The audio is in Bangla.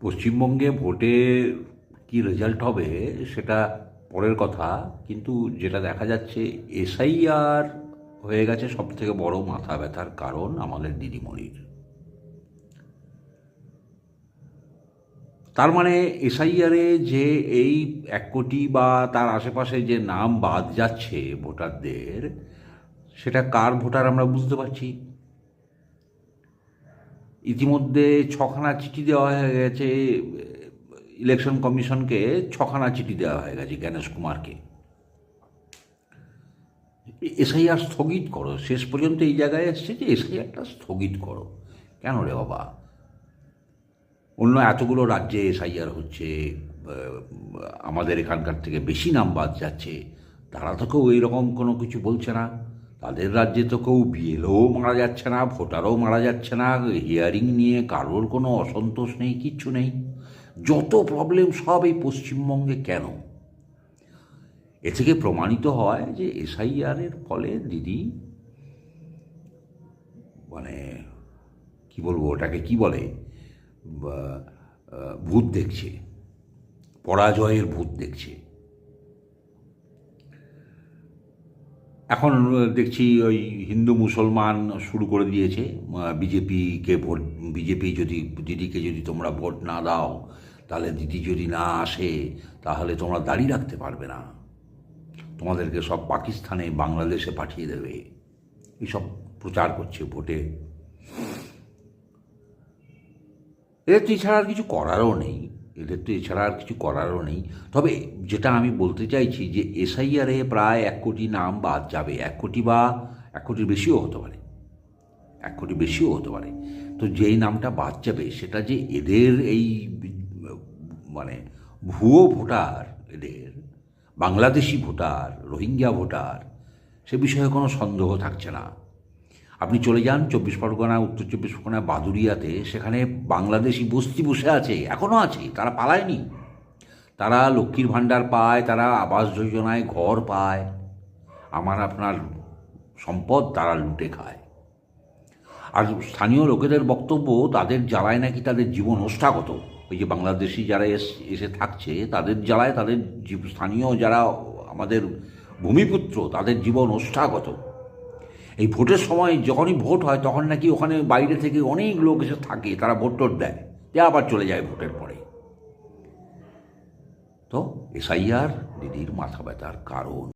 পশ্চিমবঙ্গে ভোটে কি রেজাল্ট হবে সেটা পরের কথা, কিন্তু যেটা দেখা যাচ্ছে এসআইআর হয়ে গেছে সব থেকে বড় মাথা ব্যথার কারণ আমাদের দিদিমণির। তার মানে এসআইআরে যে এই এক কোটি বা তার আশেপাশে যে নাম বাদ যাচ্ছে ভোটারদের, সেটা কার ভোটার আমরা বুঝতে পারছি? ইতিমধ্যে ছখানা চিঠি দেওয়া হয়ে গেছে ইলেকশন কমিশনকে ছখানা চিঠি দেওয়া হয়ে গেছে জ্ঞানেশ কুমারকে। এসআইআর স্থগিত করো, শেষ পর্যন্ত এই জায়গায় এসছে যে এসআইআরটা স্থগিত করো। কেন রে বাবা? অন্য এতগুলো রাজ্যে এসআইআর হচ্ছে আমাদের এখানকার থেকে বেশি নাম বাদ যাচ্ছে, তারা তো কেউ এইরকম কোনো কিছু বলছে না। তাদের রাজ্যে তো কেউ বিএলও মারা যাচ্ছে না, ভোটারও মারা যাচ্ছে না হিয়ারিং নিয়ে কারোর কোনো অসন্তোষ নেই, কিচ্ছু নেই। যত প্রবলেম সব এই পশ্চিমবঙ্গে কেন? এ থেকে প্রমাণিত হয় যে এসআইআরের ফলে দিদি মানে কি বলব ওটাকে, কি বলে? ভূত দেখছে, পরাজয়ের ভূত দেখছে। এখন দেখছি ওই হিন্দু মুসলমান শুরু করে দিয়েছে বিজেপিকে ভোট, বিজেপি যদি, দিদিকে যদি তোমরা ভোট না দাও, তাহলে দিদি যদি না আসে, তাহলে তোমরা দাঁড়িয়ে রাখতে পারবে না। তোমাদেরকে সব পাকিস্তানে, বাংলাদেশে পাঠিয়ে দেবে। এইসব প্রচার করছে ভোটে। এদের তো এছাড়া আর কিছু করারও নেই। এদের তো এছাড়া আর কিছু করারও নেই। তবে যেটা আমি বলতে চাইছি যে এসআইআরে প্রায় এক কোটি নাম বাদ যাবে। এক কোটি বা এক কোটির বেশিও হতে পারে। এক কোটি বেশিও হতে পারে। তো যেই নামটা বাদ যাবে, সেটা যে এদের এই মানে ভুয়ো ভোটার এদের, বাংলাদেশি ভোটার, রোহিঙ্গা ভোটার, সে বিষয়ে কোনো সন্দেহ থাকছে না। আপনি চলে যান চব্বিশ পরগনা, উত্তর চব্বিশ পরগনা, বাদুরিয়াতে। সেখানে বাংলাদেশি বস্তি বসে আছে এখনও আছে, তারা পালায়নি। তারা লক্ষ্মীর ভাণ্ডার পায়, তারা আবাস যোজনায় ঘর পায়। আমার আপনার সম্পদ তারা লুটে খায়। আর স্থানীয় লোকেদের বক্তব্য, তাদের জ্বালায় নাকি তাদের জীবন ওষ্ঠাগত ওই যে বাংলাদেশি যারা এস- থাকছে, তাদের জ্বালায় তাদের স্থানীয় যারা আমাদের ভূমিপুত্র, তাদের জীবন ওষ্ঠাগত এই ভোটের সময় যখনই ভোট হয়, তখন নাকি ওখানে বাইরে থেকে অনেক লোক এসে থাকে, তারা ভোট টোট দেয়। যে আবার চলে যায় ভোটের পরে। তো, এসআইআর, দিদির মাথা ব্যথার কারণ।